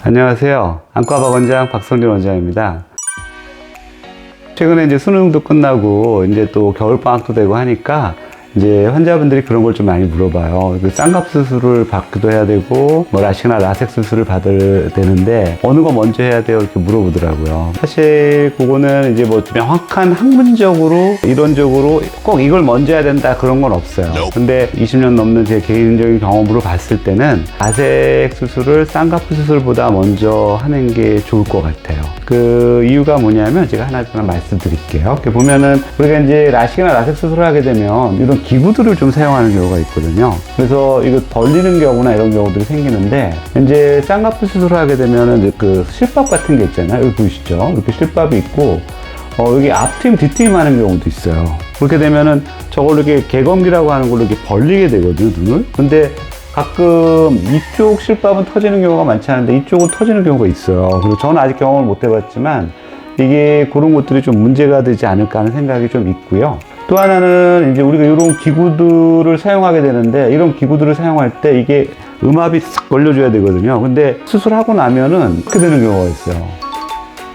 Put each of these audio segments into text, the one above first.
안녕하세요. 안과박 원장 박성진 원장입니다. 최근에 이제 수능도 끝나고 이제 또 겨울방학도 되고 하니까 이제 환자분들이 그런 걸 좀 많이 물어봐요. 그 쌍갑 수술을 받기도 해야 되고, 뭐 라식이나 라섹 수술을 받을 되는데, 어느 거 먼저 해야 돼요? 이렇게 물어보더라고요. 사실 그거는 이제 뭐 명확한 학문적으로, 이론적으로 꼭 이걸 먼저 해야 된다 그런 건 없어요. 근데 20년 넘는 제 개인적인 경험으로 봤을 때는 라섹 수술을 쌍꺼풀 수술보다 먼저 하는 게 좋을 것 같아요. 그 이유가 뭐냐면 제가 하나 하나 말씀드릴게요. 이렇게 보면은 우리가 이제 라식이나 라섹 수술을 하게 되면 이런 기구들을 좀 사용하는 경우가 있거든요. 그래서 이거 벌리는 경우나 이런 경우들이 생기는데 이제 쌍꺼풀 수술을 하게 되면은 이제 그 실밥 같은 게 있잖아요. 여기 보이시죠? 이렇게 실밥이 있고 어, 여기 앞트임, 뒤트임 하는 경우도 있어요. 그렇게 되면은 저걸 이렇게 개검기라고 하는 걸로 이렇게 벌리게 되거든요, 눈을. 근데 가끔 이쪽 실밥은 터지는 경우가 많지 않은데 이쪽은 터지는 경우가 있어요. 그리고 저는 아직 경험을 못 해봤지만 이게 그런 것들이 좀 문제가 되지 않을까 하는 생각이 좀 있고요. 또 하나는 이제 우리가 이런 기구들을 사용하게 되는데 이런 기구들을 사용할 때 이게 음압이 싹 걸려줘야 되거든요. 근데 수술하고 나면은 그렇게 되는 경우가 있어요.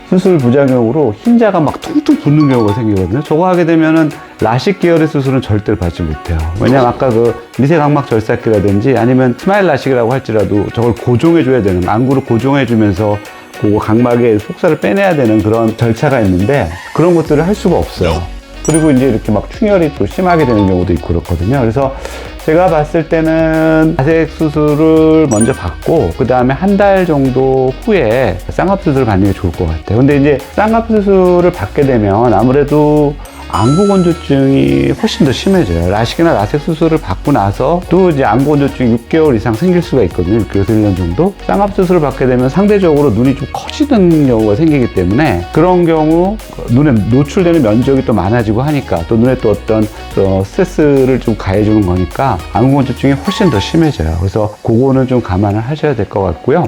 수술 부작용으로 흰자가 막 퉁퉁 붓는 경우가 생기거든요. 저거 하게 되면은 라식 계열의 수술은 절대로 받지 못해요. 왜냐면 아까 그 미세각막 절삭기라든지 아니면 스마일 라식이라고 할지라도 저걸 고정해줘야 되는, 안구를 고정해주면서 그거 각막의 속살을 빼내야 되는 그런 절차가 있는데 그런 것들을 할 수가 없어요. 그리고 이제 이렇게 막 충혈이 또 심하게 되는 경우도 있고 그렇거든요. 그래서 제가 봤을 때는 라섹 수술을 먼저 받고 그 다음에 한 달 정도 후에 쌍꺼풀 수술을 받는 게 좋을 것 같아요. 근데 이제 쌍꺼풀 수술을 받게 되면 아무래도 안구 건조증이 훨씬 더 심해져요. 라식이나 라섹 수술을 받고 나서 또 이제 안구 건조증이 6개월 이상 생길 수가 있거든요. 6개월에서 1년 정도. 쌍꺼풀 수술을 받게 되면 상대적으로 눈이 좀 커지는 경우가 생기기 때문에 그런 경우 눈에 노출되는 면적이 또 많아지고 하니까 또 눈에 또 어떤 어, 스트레스를 좀 가해주는 거니까 안구 건조증이 훨씬 더 심해져요. 그래서 그거는 좀 감안을 하셔야 될 것 같고요.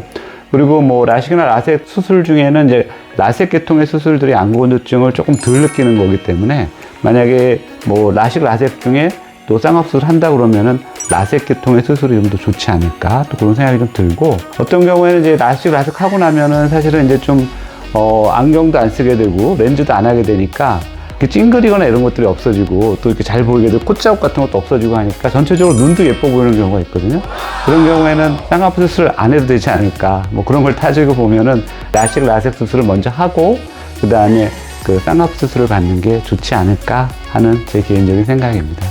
그리고 뭐 라식이나 라섹 수술 중에는 이제 라섹 계통의 수술들이 안구 건조증을 조금 덜 느끼는 거기 때문에 만약에 뭐 라식 라섹 중에 또 쌍꺼풀 한다 그러면은 라섹 계통의 수술이 좀 더 좋지 않을까? 또 그런 생각이 좀 들고 어떤 경우에는 이제 라식 라섹 하고 나면은 사실은 이제 좀 어, 안경도 안 쓰게 되고 렌즈도 안 하게 되니까 이렇게 찡그리거나 이런 것들이 없어지고 또 이렇게 잘 보이게 되고 콧자국 같은 것도 없어지고 하니까 전체적으로 눈도 예뻐 보이는 경우가 있거든요. 그런 경우에는 쌍꺼풀 수술 안 해도 되지 않을까 뭐 그런 걸 따지고 보면은 라식 라섹 수술을 먼저 하고 그 다음에 그 쌍꺼풀 수술을 받는 게 좋지 않을까 하는 제 개인적인 생각입니다.